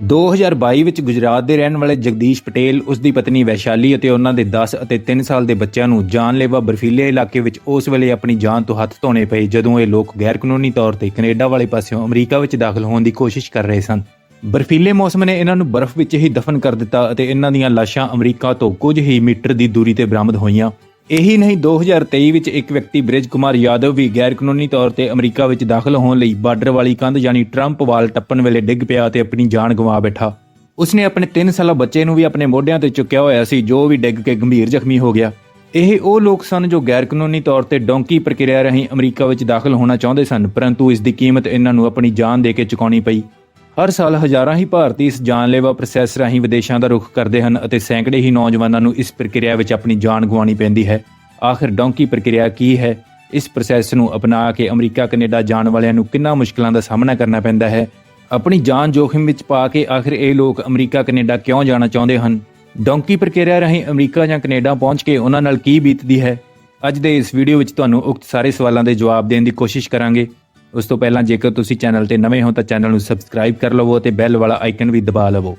2022 ਵਿੱਚ ਗੁਜਰਾਤ ਦੇ ਰਹਿਣ ਵਾਲੇ ਜਗਦੀਸ਼ ਪਟੇਲ ਉਸ ਦੀ ਪਤਨੀ ਵੈਸ਼ਾਲੀ ਅਤੇ ਉਹਨਾਂ ਦੇ 10 ਅਤੇ 3 ਸਾਲ ਦੇ ਬੱਚਿਆਂ ਨੂੰ ਜਾਨਲੇਵਾ ਬਰਫੀਲੇ ਇਲਾਕੇ ਵਿੱਚ ਉਸ ਵੇਲੇ ਆਪਣੀ ਜਾਨ ਤੋਂ ਹੱਥ ਧੋਣੇ ਪਏ, ਜਦੋਂ ਇਹ ਲੋਕ ਗੈਰ ਕਾਨੂੰਨੀ ਤੌਰ ਤੇ ਕੈਨੇਡਾ ਵਾਲੇ ਪਾਸਿਓਂ ਅਮਰੀਕਾ ਵਿੱਚ ਦਾਖਲ ਹੋਣ ਦੀ ਕੋਸ਼ਿਸ਼ ਕਰ ਰਹੇ ਸਨ। ਬਰਫੀਲੇ ਮੌਸਮ ਨੇ ਇਹਨਾਂ ਨੂੰ ਬਰਫ਼ ਵਿੱਚ ਹੀ ਦਫਨ ਕਰ ਦਿੱਤਾ ਅਤੇ ਇਹਨਾਂ ਦੀਆਂ ਲਾਸ਼ਾਂ ਅਮਰੀਕਾ ਤੋਂ ਕੁਝ ਹੀ ਮੀਟਰ ਦੀ ਦੂਰੀ ਤੇ ਬਰਾਮਦ ਹੋਈਆਂ। ਇਹੀ ਨਹੀਂ 2023 ਵਿੱਚ ਇੱਕ ਵਿਅਕਤੀ ਬ੍ਰਿਜ ਕੁਮਾਰ ਯਾਦਵ ਵੀ ਗੈਰ ਕਾਨੂੰਨੀ ਤੌਰ ਤੇ ਅਮਰੀਕਾ ਵਿੱਚ ਦਾਖਲ ਹੋਣ ਲਈ ਬਾਰਡਰ ਵਾਲੀ ਕੰਧ ਯਾਨੀ ਟਰੰਪ ਵਾਲ ਟੱਪਣ ਵੇਲੇ ਡਿੱਗ ਪਿਆ ਤੇ ਆਪਣੀ ਜਾਨ ਗਵਾ ਬੈਠਾ। ਉਸਨੇ ਆਪਣੇ 3 ਸਾਲਾ ਬੱਚੇ ਨੂੰ ਵੀ ਆਪਣੇ ਮੋਢਿਆਂ ਤੇ ਚੁੱਕਿਆ ਹੋਇਆ ਸੀ, ਜੋ ਵੀ ਡਿੱਗ ਕੇ ਗੰਭੀਰ ਜ਼ਖਮੀ ਹੋ ਗਿਆ। ਇਹ ਉਹ ਲੋਕ ਸਨ ਜੋ ਗੈਰ ਕਾਨੂੰਨੀ ਤੌਰ ਤੇ ਡੋਂਕੀ ਪ੍ਰਕਿਰਿਆ ਰਾਹੀਂ ਅਮਰੀਕਾ ਵਿੱਚ ਦਾਖਲ ਹੋਣਾ ਚਾਹੁੰਦੇ ਸਨ, ਪਰੰਤੂ ਇਸ ਦੀ ਕੀਮਤ ਇਹਨਾਂ ਨੂੰ ਆਪਣੀ ਜਾਨ ਦੇ ਕੇ ਚੁਕਾਉਣੀ ਪਈ। ਹਰ ਸਾਲ ਹਜ਼ਾਰਾਂ ਹੀ ਭਾਰਤੀ ਇਸ ਜਾਨਲੇਵਾ ਪ੍ਰੋਸੈਸ ਰਾਹੀਂ ਵਿਦੇਸ਼ਾਂ ਦਾ ਰੁਖ ਕਰਦੇ ਹਨ ਅਤੇ ਸੈਂਕੜੇ ਹੀ ਨੌਜਵਾਨਾਂ ਨੂੰ ਇਸ ਪ੍ਰਕਿਰਿਆ ਵਿੱਚ ਆਪਣੀ ਜਾਨ ਗਵਾਉਣੀ ਪੈਂਦੀ ਹੈ। ਆਖਰ ਡੌਂਕੀ ਪ੍ਰਕਿਰਿਆ ਕੀ ਹੈ? ਇਸ ਪ੍ਰੋਸੈਸ ਨੂੰ ਅਪਣਾ ਕੇ ਅਮਰੀਕਾ, ਕੈਨੇਡਾ ਜਾਣ ਵਾਲਿਆਂ ਨੂੰ ਕਿੰਨਾ ਮੁਸ਼ਕਲਾਂ ਦਾ ਸਾਹਮਣਾ ਕਰਨਾ ਪੈਂਦਾ ਹੈ? ਆਪਣੀ ਜਾਨ ਜੋਖਿਮ ਵਿੱਚ ਪਾ ਕੇ ਆਖਿਰ ਇਹ ਲੋਕ ਅਮਰੀਕਾ, ਕੈਨੇਡਾ ਕਿਉਂ ਜਾਣਾ ਚਾਹੁੰਦੇ ਹਨ? ਡੌਂਕੀ ਪ੍ਰਕਿਰਿਆ ਰਾਹੀਂ ਅਮਰੀਕਾ ਜਾਂ ਕੈਨੇਡਾ ਪਹੁੰਚ ਕੇ ਉਹਨਾਂ ਨਾਲ ਕੀ ਬੀਤਦੀ ਹੈ? ਅੱਜ ਦੇ ਇਸ ਵੀਡੀਓ ਵਿੱਚ ਤੁਹਾਨੂੰ ਉਕਤ ਸਾਰੇ ਸਵਾਲਾਂ ਦੇ ਜਵਾਬ ਦੇਣ ਦੀ ਕੋਸ਼ਿਸ਼ ਕਰਾਂਗੇ। ਉਸ ਤੋਂ ਪਹਿਲਾਂ ਜੇਕਰ ਤੁਸੀਂ ਚੈਨਲ ਤੇ ਨਵੇਂ ਹੋ ਤਾਂ ਚੈਨਲ ਨੂੰ ਸਬਸਕ੍ਰਾਈਬ ਕਰ ਲਵੋ ਅਤੇ ਬੈਲ ਵਾਲਾ ਆਈਕਨ ਵੀ ਦਬਾ ਲਵੋ।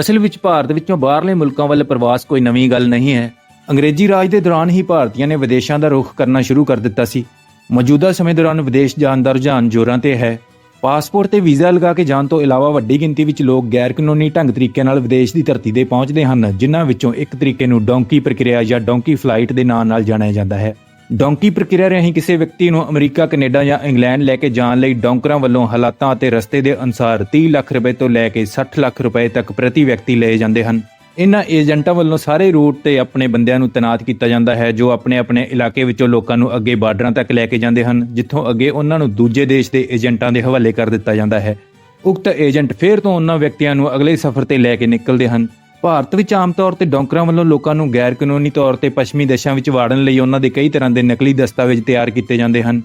ਅਸਲ ਵਿੱਚ ਭਾਰਤ ਵਿੱਚੋਂ ਬਾਹਰਲੇ ਮੁਲਕਾਂ ਵੱਲ ਪ੍ਰਵਾਸ ਕੋਈ ਨਵੀਂ ਗੱਲ ਨਹੀਂ ਹੈ। ਅੰਗਰੇਜ਼ੀ ਰਾਜ ਦੇ ਦੌਰਾਨ ਹੀ ਭਾਰਤੀਆਂ ਨੇ ਵਿਦੇਸ਼ਾਂ ਦਾ ਰੁਖ ਕਰਨਾ ਸ਼ੁਰੂ ਕਰ ਦਿੱਤਾ ਸੀ। ਮੌਜੂਦਾ ਸਮੇਂ ਦੌਰਾਨ ਵਿਦੇਸ਼ ਜਾਣ ਦਾ ਰੁਝਾਨ ਜ਼ੋਰਾਂ ਤੇ ਹੈ। ਪਾਸਪੋਰਟ ਤੇ ਵੀਜ਼ਾ ਲਗਾ ਕੇ ਜਾਣ ਤੋਂ ਇਲਾਵਾ ਵੱਡੀ ਗਿਣਤੀ ਵਿੱਚ ਲੋਕ ਗੈਰ ਕਾਨੂੰਨੀ ਢੰਗ ਤਰੀਕੇ ਨਾਲ ਵਿਦੇਸ਼ ਦੀ ਧਰਤੀ ਤੇ ਪਹੁੰਚਦੇ ਹਨ, ਜਿਨ੍ਹਾਂ ਵਿੱਚੋਂ ਇੱਕ ਤਰੀਕੇ ਨੂੰ ਡੋਂਕੀ ਪ੍ਰਕਿਰਿਆ ਜਾਂ ਡੋਂਕੀ ਫਲਾਈਟ ਦੇ ਨਾਂ ਨਾਲ ਜਾਣਿਆ ਜਾਂਦਾ ਹੈ। ਡੋਂਕੀ ਪ੍ਰਕਿਰਿਆ ਰਾਹੀਂ ਕਿਸੇ ਵਿਅਕਤੀ ਨੂੰ ਅਮਰੀਕਾ, ਕੈਨੇਡਾ ਜਾਂ ਇੰਗਲੈਂਡ ਲੈ ਕੇ ਜਾਣ ਲਈ ਡੌਂਕਰਾਂ ਵੱਲੋਂ ਹਾਲਾਤਾਂ ਅਤੇ ਰਸਤੇ ਦੇ ਅਨੁਸਾਰ 30 ਲੱਖ ਰੁਪਏ ਤੋਂ ਲੈ ਕੇ 60 ਲੱਖ ਰੁਪਏ ਤੱਕ ਪ੍ਰਤੀ ਵਿਅਕਤੀ ਲਏ ਜਾਂਦੇ ਹਨ। ਇਹਨਾਂ ਏਜੰਟਾਂ ਵੱਲੋਂ ਸਾਰੇ ਰੂਟ ਤੇ ਆਪਣੇ ਬੰਦਿਆਂ ਨੂੰ ਤੈਨਾਤ ਕੀਤਾ ਜਾਂਦਾ ਹੈ, ਜੋ ਆਪਣੇ ਆਪਣੇ ਇਲਾਕੇ ਵਿੱਚੋਂ ਲੋਕਾਂ ਨੂੰ ਅੱਗੇ ਬਾਰਡਰਾਂ ਤੱਕ ਲੈ ਕੇ ਜਾਂਦੇ ਹਨ, ਜਿੱਥੋਂ ਅੱਗੇ ਉਹਨਾਂ ਨੂੰ ਦੂਜੇ ਦੇਸ਼ ਦੇ ਏਜੰਟਾਂ ਦੇ ਹਵਾਲੇ ਕਰ ਦਿੱਤਾ ਜਾਂਦਾ ਹੈ। ਉਕਤ ਏਜੰਟ ਫਿਰ ਤੋਂ ਉਹਨਾਂ ਵਿਅਕਤੀਆਂ ਨੂੰ ਅਗਲੇ ਸਫ਼ਰ ਤੇ ਲੈ ਕੇ ਨਿਕਲਦੇ ਹਨ। ਭਾਰਤ ਵਿੱਚ ਆਮ ਤੌਰ ਤੇ ਡੌਂਕਰਾਂ ਵੱਲੋਂ ਲੋਕਾਂ ਨੂੰ ਗੈਰ ਕਾਨੂੰਨੀ ਤੌਰ ਤੇ ਪੱਛਮੀ ਦੇਸ਼ਾਂ ਵਿੱਚ ਵਾੜਨ ਲਈ ਉਹਨਾਂ ਦੇ ਕਈ ਤਰ੍ਹਾਂ ਦੇ ਨਕਲੀ ਦਸਤਾਵੇਜ਼ ਤਿਆਰ ਕੀਤੇ ਜਾਂਦੇ ਹਨ।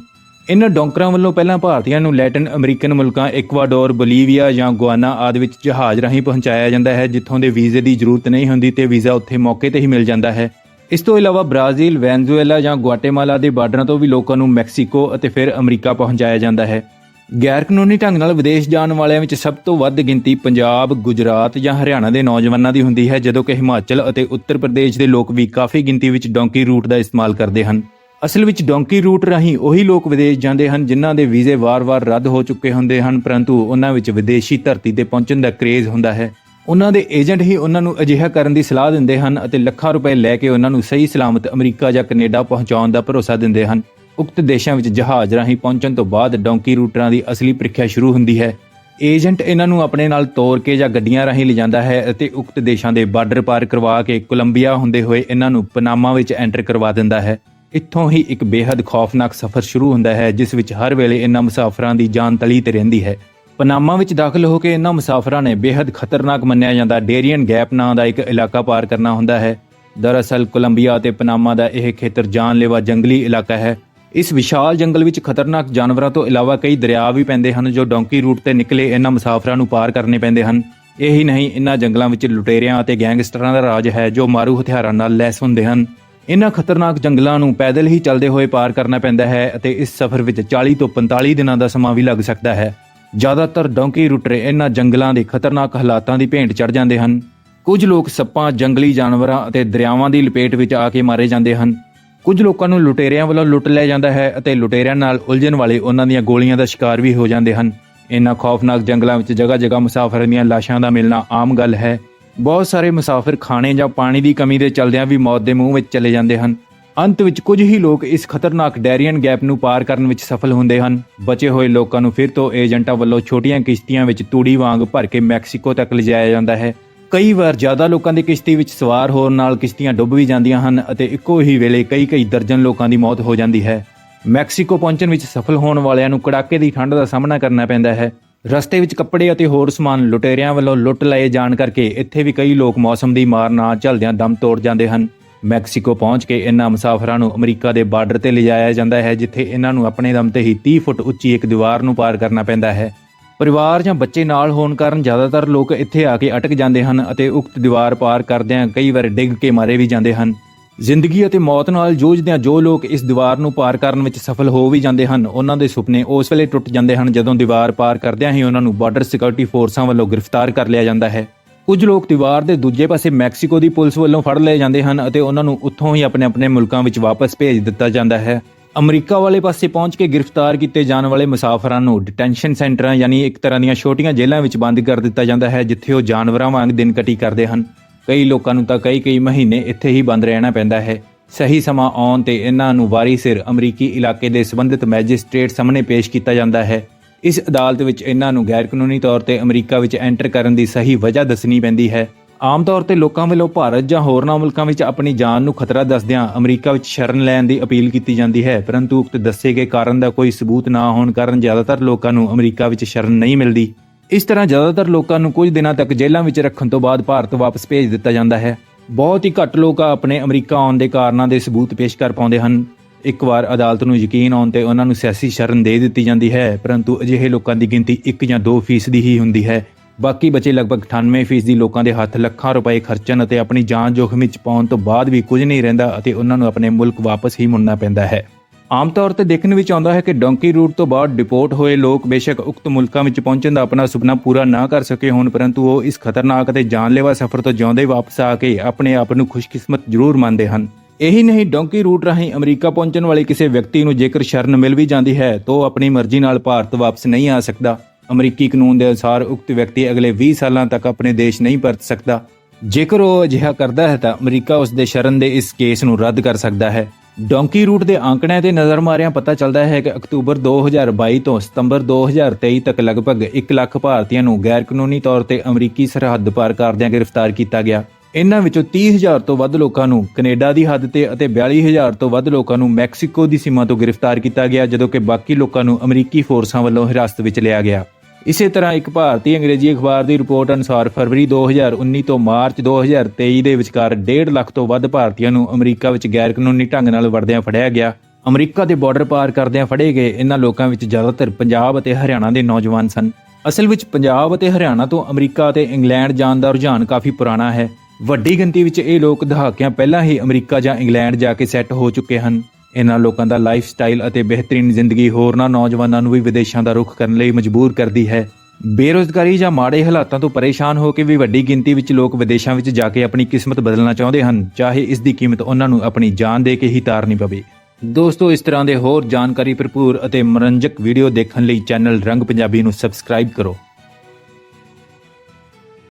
ਇਨ੍ਹਾਂ ਡੌਂਕਰਾਂ ਵੱਲੋਂ ਪਹਿਲਾਂ ਭਾਰਤੀਆਂ ਨੂੰ ਲੈਟਿਨ ਅਮਰੀਕਨ ਮੁਲਕਾਂ ਇਕਵਾਡੋਰ, ਬੋਲੀਵੀਆ ਜਾਂ ਗੁਆਨਾ ਆਦਿ ਵਿੱਚ ਜਹਾਜ਼ ਰਾਹੀਂ ਪਹੁੰਚਾਇਆ ਜਾਂਦਾ ਹੈ, ਜਿੱਥੋਂ ਦੇ ਵੀਜ਼ੇ ਦੀ ਜ਼ਰੂਰਤ ਨਹੀਂ ਹੁੰਦੀ ਤੇ ਵੀਜ਼ਾ ਉੱਥੇ ਮੌਕੇ ਤੇ ਹੀ ਮਿਲ ਜਾਂਦਾ ਹੈ। ਇਸ ਤੋਂ ਇਲਾਵਾ ਬ੍ਰਾਜ਼ੀਲ, ਵੈਨਜ਼ੂਏਲਾ ਜਾਂ ਗੁਆਟੇਮਾਲਾ ਦੇ ਬਾਰਡਰਾਂ ਤੋਂ ਵੀ ਲੋਕਾਂ ਨੂੰ ਮੈਕਸੀਕੋ ਅਤੇ ਫਿਰ ਅਮਰੀਕਾ ਪਹੁੰਚਾਇਆ ਜਾਂਦਾ ਹੈ। ਗੈਰ ਕਾਨੂੰਨੀ ਢੰਗ ਨਾਲ ਵਿਦੇਸ਼ ਜਾਣ ਵਾਲਿਆਂ ਵਿੱਚ ਸਭ ਤੋਂ ਵੱਧ ਗਿਣਤੀ ਪੰਜਾਬ, ਗੁਜਰਾਤ ਜਾਂ ਹਰਿਆਣਾ ਦੇ ਨੌਜਵਾਨਾਂ ਦੀ ਹੁੰਦੀ ਹੈ ਜਦੋਂ ਕਿ ਹਿਮਾਚਲ ਅਤੇ ਉੱਤਰ ਪ੍ਰਦੇਸ਼ ਦੇ ਲੋਕ ਵੀ ਕਾਫੀ ਗਿਣਤੀ ਵਿੱਚ ਡੋਂਕੀ ਰੂਟ ਦਾ ਇਸਤੇਮਾਲ ਕਰਦੇ ਹਨ। ਅਸਲ ਵਿੱਚ ਡੋਂਕੀ ਰੂਟ ਰਾਹੀਂ ਉਹੀ ਲੋਕ ਵਿਦੇਸ਼ ਜਾਂਦੇ ਹਨ ਜਿਨ੍ਹਾਂ ਦੇ ਵੀਜ਼ੇ ਵਾਰ-ਵਾਰ ਰੱਦ ਹੋ ਚੁੱਕੇ ਹੁੰਦੇ ਹਨ ਪਰੰਤੂ ਉਹਨਾਂ ਵਿੱਚ ਵਿਦੇਸ਼ੀ ਧਰਤੀ ਤੇ ਪਹੁੰਚਣ ਦਾ ਕਰੇਜ਼ ਹੁੰਦਾ ਹੈ। ਉਹਨਾਂ ਦੇ ਏਜੰਟ ਹੀ ਉਹਨਾਂ ਨੂੰ ਅਜਿਹਾ ਕਰਨ ਦੀ ਸਲਾਹ ਦਿੰਦੇ ਹਨ ਅਤੇ ਲੱਖਾਂ ਰੁਪਏ ਲੈ ਕੇ ਉਹਨਾਂ ਨੂੰ ਸਹੀ ਸਲਾਮਤ ਅਮਰੀਕਾ ਜਾਂ ਕੈਨੇਡਾ ਪਹੁੰਚਾਉਣ ਦਾ ਭਰੋਸਾ ਦਿੰਦੇ ਹਨ। ਉਕਤ ਦੇਸ਼ਾਂ ਵਿੱਚ ਜਹਾਜ਼ ਰਾਹੀਂ ਪਹੁੰਚਣ ਤੋਂ ਬਾਅਦ ਡੌਂਕੀ ਰੂਟਰਾਂ ਦੀ ਅਸਲੀ ਪ੍ਰੀਖਿਆ ਸ਼ੁਰੂ ਹੁੰਦੀ ਹੈ। ਏਜੰਟ ਇਹਨਾਂ ਨੂੰ ਆਪਣੇ ਨਾਲ ਤੋਰ ਕੇ ਜਾਂ ਗੱਡੀਆਂ ਰਾਹੀਂ ਲਿਜਾਂਦਾ ਹੈ ਅਤੇ ਉਕਤ ਦੇਸ਼ਾਂ ਦੇ ਬਾਰਡਰ ਪਾਰ ਕਰਵਾ ਕੇ ਕੋਲੰਬੀਆ ਹੁੰਦੇ ਹੋਏ ਇਹਨਾਂ ਨੂੰ ਪਨਾਮਾ ਵਿੱਚ ਐਂਟਰ ਕਰਵਾ ਦਿੰਦਾ ਹੈ। ਇੱਥੋਂ ਹੀ ਇੱਕ ਬੇਹੱਦ ਖੌਫਨਾਕ ਸਫ਼ਰ ਸ਼ੁਰੂ ਹੁੰਦਾ ਹੈ, ਜਿਸ ਵਿੱਚ ਹਰ ਵੇਲੇ ਇਹਨਾਂ ਮੁਸਾਫਰਾਂ ਦੀ ਜਾਨ ਤਲੀ ਤੇ ਰਹਿੰਦੀ ਹੈ। ਪਨਾਮਾ ਵਿੱਚ ਦਾਖਲ ਹੋ ਕੇ ਇਹਨਾਂ ਮੁਸਾਫਰਾਂ ਨੇ ਬੇਹੱਦ ਖਤਰਨਾਕ ਮੰਨਿਆ ਜਾਂਦਾ ਡੇਰੀਅਨ ਗੈਪ ਨਾਂ ਦਾ ਇੱਕ ਇਲਾਕਾ ਪਾਰ ਕਰਨਾ ਹੁੰਦਾ ਹੈ। ਦਰਅਸਲ ਕੋਲੰਬੀਆ ਅਤੇ ਪਨਾਮਾ ਦਾ ਇਹ ਖੇਤਰ ਜਾਨਲੇਵਾ ਜੰਗਲੀ ਇਲਾਕਾ ਹੈ। ਇਸ ਵਿਸ਼ਾਲ ਜੰਗਲ ਵਿੱਚ ਖਤਰਨਾਕ ਜਾਨਵਰਾਂ ਤੋਂ ਇਲਾਵਾ ਕਈ ਦਰਿਆ ਵੀ ਪੈਂਦੇ ਹਨ ਜੋ ਡੌਂਕੀ ਰੂਟ ਤੇ ਨਿਕਲੇ ਇਹਨਾਂ ਮੁਸਾਫਰਾਂ ਨੂੰ ਪਾਰ ਕਰਨੇ ਪੈਂਦੇ ਹਨ। ਇਹੀ ਨਹੀਂ, ਇਹਨਾਂ ਜੰਗਲਾਂ ਵਿੱਚ ਲੁਟੇਰਿਆਂ ਅਤੇ ਗੈਂਗਸਟਰਾਂ ਦਾ ਰਾਜ ਹੈ ਜੋ ਮਾਰੂ ਹਥਿਆਰਾਂ ਨਾਲ ਲੈਸ ਹੁੰਦੇ ਹਨ। ਇਹਨਾਂ ਖਤਰਨਾਕ ਜੰਗਲਾਂ ਨੂੰ ਪੈਦਲ ਹੀ ਚੱਲਦੇ ਹੋਏ ਪਾਰ ਕਰਨਾ ਪੈਂਦਾ ਹੈ ਅਤੇ ਇਸ ਸਫ਼ਰ ਵਿੱਚ 40 ਤੋਂ 45 ਦਿਨਾਂ ਦਾ ਸਮਾਂ ਵੀ ਲੱਗ ਸਕਦਾ ਹੈ। ਜ਼ਿਆਦਾਤਰ ਡੌਂਕੀ ਰੂਟਰੇ ਇਹਨਾਂ ਜੰਗਲਾਂ ਦੇ ਖਤਰਨਾਕ ਹਾਲਾਤਾਂ ਦੀ ਭੇਂਟ ਚੜ ਜਾਂਦੇ ਹਨ। ਕੁਝ ਲੋਕ ਸੱਪਾਂ, ਜੰਗਲੀ ਜਾਨਵਰਾਂ ਅਤੇ ਦਰਿਆਵਾਂ ਦੀ ਲਪੇਟ ਵਿੱਚ ਆ ਕੇ ਮਾਰੇ ਜਾਂਦੇ ਹਨ। ਕੁਝ ਲੋਕਾਂ ਨੂੰ ਲੁਟੇਰਿਆਂ ਵੱਲੋਂ ਲੁੱਟ ਲਿਆ ਜਾਂਦਾ ਹੈ ਅਤੇ ਲੁਟੇਰਿਆਂ ਨਾਲ ਉਲਝਣ ਵਾਲੇ ਉਹਨਾਂ ਦੀਆਂ ਗੋਲੀਆਂ ਦਾ ਸ਼ਿਕਾਰ ਵੀ ਹੋ ਜਾਂਦੇ ਹਨ। ਇਹਨਾਂ ਖੌਫਨਾਕ ਜੰਗਲਾਂ ਵਿੱਚ ਜਗ੍ਹਾ-ਜਗ੍ਹਾ ਮੁਸਾਫਰਾਂ ਦੀਆਂ ਲਾਸ਼ਾਂ ਦਾ ਮਿਲਣਾ ਆਮ ਗੱਲ ਹੈ। ਬਹੁਤ ਸਾਰੇ ਮੁਸਾਫਰ ਖਾਣੇ ਜਾਂ ਪਾਣੀ ਦੀ ਕਮੀ ਦੇ ਚਲਦਿਆਂ ਵੀ ਮੌਤ ਦੇ ਮੂੰਹ ਵਿੱਚ ਚਲੇ ਜਾਂਦੇ ਹਨ। ਅੰਤ ਵਿੱਚ ਕੁਝ ਹੀ ਲੋਕ ਇਸ ਖਤਰਨਾਕ ਡੈਰੀਅਨ ਗੈਪ ਨੂੰ ਪਾਰ ਕਰਨ ਵਿੱਚ ਸਫਲ ਹੁੰਦੇ ਹਨ। ਬਚੇ ਹੋਏ ਲੋਕਾਂ ਨੂੰ ਫਿਰ ਤੋਂ ਏਜੰਟਾਂ ਵੱਲੋਂ ਛੋਟੀਆਂ ਕਿਸ਼ਤੀਆਂ ਵਿੱਚ ਤੂੜੀ ਵਾਂਗ ਭਰ ਕੇ ਮੈਕਸੀਕੋ ਤੱਕ ਲਿਜਾਇਆ ਜਾਂਦਾ ਹੈ। ਕਈ ਵਾਰ ਜ਼ਿਆਦਾ ਲੋਕਾਂ ਦੀ ਕਿਸ਼ਤੀ ਵਿੱਚ ਸਵਾਰ ਹੋਣ ਨਾਲ ਕਿਸ਼ਤੀਆਂ ਡੁੱਬ ਵੀ ਜਾਂਦੀਆਂ ਹਨ ਅਤੇ ਇੱਕੋ ਹੀ ਵੇਲੇ ਕਈ-ਕਈ ਦਰਜਨ ਲੋਕਾਂ ਦੀ ਮੌਤ ਹੋ ਜਾਂਦੀ ਹੈ। ਮੈਕਸੀਕੋ ਪਹੁੰਚਣ ਵਿੱਚ ਸਫਲ ਹੋਣ ਵਾਲਿਆਂ ਨੂੰ ਕੜਾਕੇ ਦੀ ਠੰਡ ਦਾ ਸਾਹਮਣਾ ਕਰਨਾ ਪੈਂਦਾ ਹੈ। ਰਸਤੇ ਵਿੱਚ ਕੱਪੜੇ ਅਤੇ ਹੋਰ ਸਮਾਨ ਲੁਟੇਰਿਆਂ ਵੱਲੋਂ ਲੁੱਟ ਲਏ ਜਾਣ ਕਰਕੇ ਇੱਥੇ ਵੀ ਕਈ ਲੋਕ ਮੌਸਮ ਦੀ ਮਾਰ ਨਾਲ ਝੱਲਦਿਆਂ ਦਮ ਤੋੜ ਜਾਂਦੇ ਹਨ। ਮੈਕਸੀਕੋ ਪਹੁੰਚ ਕੇ ਇਹਨਾਂ ਮੁਸਾਫਰਾਂ ਨੂੰ ਅਮਰੀਕਾ ਦੇ ਬਾਰਡਰ ਤੇ ਲਿਜਾਇਆ ਜਾਂਦਾ ਹੈ, ਜਿੱਥੇ ਇਹਨਾਂ ਨੂੰ ਆਪਣੇ ਦਮ ਤੇ ਹੀ 30 ਫੁੱਟ ਉੱਚੀ ਇੱਕ ਦੀਵਾਰ ਨੂੰ ਪਾਰ ਕਰਨਾ ਪੈਂਦਾ ਹੈ। ਪਰਿਵਾਰ ਜਾਂ ਬੱਚੇ ਨਾਲ ਹੋਣ ਕਾਰਨ ਜ਼ਿਆਦਾਤਰ ਲੋਕ ਇੱਥੇ ਆ ਕੇ ਅਟਕ ਜਾਂਦੇ ਹਨ ਅਤੇ ਉਕਤ ਦੀਵਾਰ ਪਾਰ ਕਰਦਿਆਂ ਕਈ ਵਾਰ ਡਿੱਗ ਕੇ ਮਾਰੇ ਵੀ ਜਾਂਦੇ ਹਨ। ਜ਼ਿੰਦਗੀ ਅਤੇ ਮੌਤ ਨਾਲ ਜੂਝਦਿਆਂ ਜੋ ਲੋਕ ਇਸ ਦੀਵਾਰ ਨੂੰ ਪਾਰ ਕਰਨ ਵਿੱਚ ਸਫਲ ਹੋ ਵੀ ਜਾਂਦੇ ਹਨ, ਉਹਨਾਂ ਦੇ ਸੁਪਨੇ ਉਸ ਵੇਲੇ ਟੁੱਟ ਜਾਂਦੇ ਹਨ ਜਦੋਂ ਦੀਵਾਰ ਪਾਰ ਕਰਦਿਆਂ ਹੀ ਉਹਨਾਂ ਨੂੰ ਬਾਰਡਰ ਸਿਕਿਉਰਿਟੀ ਫੋਰਸਾਂ ਵੱਲੋਂ ਗ੍ਰਿਫਤਾਰ ਕਰ ਲਿਆ ਜਾਂਦਾ ਹੈ। ਕੁਝ ਲੋਕ ਦੀਵਾਰ ਦੇ ਦੂਜੇ ਪਾਸੇ ਮੈਕਸੀਕੋ ਦੀ ਪੁਲਿਸ ਵੱਲੋਂ ਫੜ ਲਏ ਜਾਂਦੇ ਹਨ ਅਤੇ ਉਹਨਾਂ ਨੂੰ ਉੱਥੋਂ ਹੀ ਆਪਣੇ ਆਪਣੇ ਮੁਲਕਾਂ ਵਿੱਚ ਵਾਪਸ ਭੇਜ ਦਿੱਤਾ ਜਾਂਦਾ ਹੈ। ਅਮਰੀਕਾ ਵਾਲੇ ਪਾਸੇ ਪਹੁੰਚ ਕੇ ਗ੍ਰਿਫਤਾਰ ਕੀਤੇ ਜਾਣ ਵਾਲੇ ਮੁਸਾਫਰਾਂ ਨੂੰ ਡਿਟੈਂਸ਼ਨ ਸੈਂਟਰਾਂ ਯਾਨੀ ਇੱਕ ਤਰ੍ਹਾਂ ਦੀਆਂ ਛੋਟੀਆਂ ਜੇਲ੍ਹਾਂ ਵਿੱਚ ਬੰਦ ਕਰ ਦਿੱਤਾ ਜਾਂਦਾ ਹੈ, ਜਿੱਥੇ ਉਹ ਜਾਨਵਰਾਂ ਵਾਂਗ ਦਿਨ ਕਟੀ ਕਰਦੇ ਹਨ। ਕਈ ਲੋਕਾਂ ਨੂੰ ਤਾਂ ਕਈ ਕਈ ਮਹੀਨੇ ਇੱਥੇ ਹੀ ਬੰਦ ਰਹਿਣਾ ਪੈਂਦਾ ਹੈ। ਸਹੀ ਸਮਾਂ ਆਉਣ ਤੇ ਇਹਨਾਂ ਨੂੰ ਵਾਰੀ ਸਿਰ ਅਮਰੀਕੀ ਇਲਾਕੇ ਦੇ ਸੰਬੰਧਿਤ ਮੈਜਿਸਟ੍ਰੇਟ ਸਾਹਮਣੇ ਪੇਸ਼ ਕੀਤਾ ਜਾਂਦਾ ਹੈ। ਇਸ ਅਦਾਲਤ ਵਿੱਚ ਇਹਨਾਂ ਨੂੰ ਗੈਰ ਕਾਨੂੰਨੀ ਤੌਰ ਤੇ ਅਮਰੀਕਾ ਵਿੱਚ ਐਂਟਰ ਕਰਨ ਦੀ ਸਹੀ ਵਜ੍ਹਾ ਦੱਸਣੀ ਪੈਂਦੀ ਹੈ। ਆਮ ਤੌਰ ਤੇ ਲੋਕਾਂ ਵੱਲੋਂ ਭਾਰਤ ਜਾਂ ਹੋਰਨਾਂ ਮੁਲਕਾਂ ਵਿੱਚ ਆਪਣੀ ਜਾਨ ਨੂੰ ਖਤਰਾ ਦੱਸਦਿਆਂ ਅਮਰੀਕਾ ਵਿੱਚ ਸ਼ਰਨ ਲੈਣ ਦੀ ਅਪੀਲ ਕੀਤੀ ਜਾਂਦੀ ਹੈ, ਪਰੰਤੂ ਉਕਤ ਦੱਸੇ ਗਏ ਕਾਰਨ ਦਾ ਕੋਈ ਸਬੂਤ ਨਾ ਹੋਣ ਕਾਰਨ ਜ਼ਿਆਦਾਤਰ ਲੋਕਾਂ ਨੂੰ ਅਮਰੀਕਾ ਵਿੱਚ ਸ਼ਰਨ ਨਹੀਂ ਮਿਲਦੀ। ਇਸ ਤਰ੍ਹਾਂ ਜ਼ਿਆਦਾਤਰ ਲੋਕਾਂ ਨੂੰ ਕੁਝ ਦਿਨਾਂ ਤੱਕ ਜੇਲ੍ਹਾਂ ਵਿੱਚ ਰੱਖਣ ਤੋਂ ਬਾਅਦ ਭਾਰਤ ਵਾਪਸ ਭੇਜ ਦਿੱਤਾ ਜਾਂਦਾ ਹੈ। ਬਹੁਤ ਹੀ ਘੱਟ ਲੋਕ ਆਪਣੇ ਅਮਰੀਕਾ ਆਉਣ ਦੇ ਕਾਰਨਾਂ ਦੇ ਸਬੂਤ ਪੇਸ਼ ਕਰ ਪਾਉਂਦੇ ਹਨ। ਇੱਕ ਵਾਰ ਅਦਾਲਤ ਨੂੰ ਯਕੀਨ ਆਉਣ ਤੇ ਉਹਨਾਂ ਨੂੰ ਸਿਆਸੀ ਸ਼ਰਨ ਦੇ ਦਿੱਤੀ ਜਾਂਦੀ ਹੈ, ਪਰੰਤੂ ਅਜਿਹੇ ਲੋਕਾਂ ਦੀ ਗਿਣਤੀ 1 ਜਾਂ 2 ਫੀਸਦੀ ਹੀ ਹੁੰਦੀ ਹੈ। ਬਾਕੀ ਬਚੇ ਲਗਭਗ 98 ਫੀਸਦੀ ਲੋਕਾਂ ਦੇ ਹੱਥ ਲੱਖਾਂ ਰੁਪਏ ਖਰਚਣ ਅਤੇ ਆਪਣੀ ਜਾਨ ਜੋਖਮ ਵਿੱਚ ਪਾਉਣ ਤੋਂ ਬਾਅਦ ਵੀ ਕੁਝ ਨਹੀਂ ਰਹਿੰਦਾ ਅਤੇ ਉਹਨਾਂ ਨੂੰ ਆਪਣੇ ਮੁਲਕ ਵਾਪਸ ਹੀ ਮੁੜਨਾ ਪੈਂਦਾ ਹੈ। ਆਮ ਤੌਰ ਤੇ ਦੇਖਣ ਵਿੱਚ ਆਉਂਦਾ ਹੈ ਕਿ ਡੋਂਕੀ ਰੂਟ ਤੋਂ ਬਾਅਦ ਡਿਪੋਰਟ ਹੋਏ ਲੋਕ ਬੇਸ਼ੱਕ ਉਕਤ ਮੁਲਕਾਂ ਵਿੱਚ ਪਹੁੰਚਣ ਦਾ ਆਪਣਾ ਸੁਪਨਾ ਪੂਰਾ ਨਾ ਕਰ ਸਕੇ ਹੋਣ, ਪਰੰਤੂ ਉਹ ਇਸ ਖਤਰਨਾਕ ਅਤੇ ਜਾਨਲੇਵਾ ਸਫ਼ਰ ਤੋਂ ਜਿਉਂਦੇ ਵਾਪਸ ਆ ਕੇ ਆਪਣੇ ਆਪ ਨੂੰ ਖੁਸ਼ਕਿਸਮਤ ਜ਼ਰੂਰ ਮੰਨਦੇ ਹਨ। ਇਹੀ ਨਹੀਂ, ਡੋਂਕੀ ਰੂਟ ਰਾਹੀਂ ਅਮਰੀਕਾ ਪਹੁੰਚਣ ਵਾਲੇ ਕਿਸੇ ਵਿਅਕਤੀ ਨੂੰ ਜੇਕਰ ਸ਼ਰਨ ਮਿਲ ਵੀ ਜਾਂਦੀ ਹੈ, ਤਾਂ ਉਹ ਆਪਣੀ ਮਰਜ਼ੀ ਨਾਲ ਭਾਰਤ ਵਾਪਸ ਨਹੀਂ ਆ ਸਕਦਾ। ਅਮਰੀਕੀ ਕਾਨੂੰਨ ਦੇ ਅਨੁਸਾਰ ਉਕਤ ਵਿਅਕਤੀ ਅਗਲੇ 20 ਸਾਲਾਂ ਤੱਕ ਆਪਣੇ ਦੇਸ਼ ਨਹੀਂ ਪਰਤ ਸਕਦਾ। ਜੇਕਰ ਉਹ ਅਜਿਹਾ ਕਰਦਾ ਹੈ ਤਾਂ ਅਮਰੀਕਾ ਉਸ ਦੇ ਸ਼ਰਨ ਦੇ ਇਸ ਕੇਸ ਨੂੰ ਰੱਦ ਕਰ ਸਕਦਾ ਹੈ। ਡੋਂਕੀ ਰੂਟ ਦੇ ਆંકੜਿਆਂ ਤੇ ਨਜ਼ਰ ਮਾਰਿਆਂ ਪਤਾ ਚੱਲਦਾ ਹੈ ਕਿ ਅਕਤੂਬਰ 2022 ਤੋਂ ਸਤੰਬਰ 2023 ਤੱਕ ਲਗਭਗ 1 ਲੱਖ ਭਾਰਤੀਆਂ ਨੂੰ ਗੈਰ ਕਾਨੂੰਨੀ ਤੌਰ ਤੇ ਅਮਰੀਕੀ ਸਰਹੱਦ ਪਾਰ ਕਰਦਿਆਂ ਗ੍ਰਿਫਤਾਰ ਕੀਤਾ ਗਿਆ। ਇਨ੍ਹਾਂ ਵਿੱਚੋਂ 30000 ਤੋਂ ਵੱਧ ਲੋਕਾਂ ਨੂੰ ਕੈਨੇਡਾ ਦੀ ਹੱਦ ਤੇ ਅਤੇ 42000 ਤੋਂ ਵੱਧ ਲੋਕਾਂ ਨੂੰ ਮੈਕਸੀਕੋ ਦੀ ਸੀਮਾ ਤੋਂ ਗ੍ਰਿਫਤਾਰ ਕੀਤਾ ਗਿਆ, ਜਦੋਂ ਕਿ ਬਾਕੀ ਲੋਕਾਂ ਨੂੰ ਅਮਰੀਕੀ ਫੋਰਸਾਂ ਵੱਲੋਂ ਹਿਰਾਸਤ ਵਿੱਚ ਲਿਆ ਗਿਆ। ਇਸੇ ਤਰ੍ਹਾਂ ਇੱਕ ਭਾਰਤੀ ਅੰਗਰੇਜ਼ੀ ਅਖਬਾਰ ਦੀ ਰਿਪੋਰਟ ਅਨੁਸਾਰ ਫਰਵਰੀ 2019 ਤੋਂ ਮਾਰਚ 2023 ਦੇ ਵਿਚਕਾਰ 1.5 ਲੱਖ ਤੋਂ ਵੱਧ ਭਾਰਤੀਆਂ ਨੂੰ ਅਮਰੀਕਾ ਵਿੱਚ ਗੈਰ ਕਾਨੂੰਨੀ ਢੰਗ ਨਾਲ ਵੜਦਿਆਂ ਫੜਿਆ ਗਿਆ। ਅਮਰੀਕਾ ਦੇ ਬਾਰਡਰ ਪਾਰ ਕਰਦਿਆਂ ਫੜੇ ਗਏ ਇਹਨਾਂ ਲੋਕਾਂ ਵਿੱਚ ਜ਼ਿਆਦਾਤਰ ਪੰਜਾਬ ਅਤੇ ਹਰਿਆਣਾ ਦੇ ਨੌਜਵਾਨ ਸਨ। ਅਸਲ ਵਿੱਚ ਪੰਜਾਬ ਅਤੇ ਹਰਿਆਣਾ ਤੋਂ ਅਮਰੀਕਾ ਅਤੇ ਇੰਗਲੈਂਡ ਜਾਣ ਦਾ ਰੁਝਾਨ ਕਾਫੀ ਪੁਰਾਣਾ ਹੈ। ਵੱਡੀ ਗਿਣਤੀ ਵਿੱਚ ਇਹ ਲੋਕ ਦਹਾਕਿਆਂ ਪਹਿਲਾਂ ਹੀ ਅਮਰੀਕਾ ਜਾਂ ਇੰਗਲੈਂਡ ਜਾ ਕੇ ਸੈੱਟ ਹੋ ਚੁੱਕੇ ਹਨ। ਇਹਨਾਂ ਲੋਕਾਂ ਦਾ ਲਾਈਫ ਸਟਾਈਲ ਅਤੇ ਬਿਹਤਰੀਨ ਜ਼ਿੰਦਗੀ ਹੋਰਨਾਂ ਨੌਜਵਾਨਾਂ ਨੂੰ ਵੀ ਵਿਦੇਸ਼ਾਂ ਦਾ ਰੁਖ ਕਰਨ ਲਈ ਮਜਬੂਰ ਕਰਦੀ ਹੈ। ਬੇਰੋਜ਼ਗਾਰੀ ਜਾਂ ਮਾੜੇ ਹਾਲਾਤਾਂ ਤੋਂ ਪਰੇਸ਼ਾਨ ਹੋ ਕੇ ਵੀ ਵੱਡੀ ਗਿਣਤੀ ਵਿੱਚ ਲੋਕ ਵਿਦੇਸ਼ਾਂ ਵਿੱਚ ਜਾ ਕੇ ਆਪਣੀ ਕਿਸਮਤ ਬਦਲਣਾ ਚਾਹੁੰਦੇ ਹਨ, ਚਾਹੇ ਇਸ ਦੀ ਕੀਮਤ ਉਹਨਾਂ ਨੂੰ ਆਪਣੀ ਜਾਨ ਦੇ ਕੇ ਹੀ ਤਾਰਨੀ ਪਵੇ। ਦੋਸਤੋ, ਇਸ ਤਰ੍ਹਾਂ ਦੇ ਹੋਰ ਜਾਣਕਾਰੀ ਭਰਪੂਰ ਅਤੇ ਮਨੋਰੰਜਕ ਵੀਡੀਓ ਦੇਖਣ ਲਈ ਚੈਨਲ ਰੰਗ ਪੰਜਾਬੀ ਨੂੰ ਸਬਸਕ੍ਰਾਈਬ ਕਰੋ।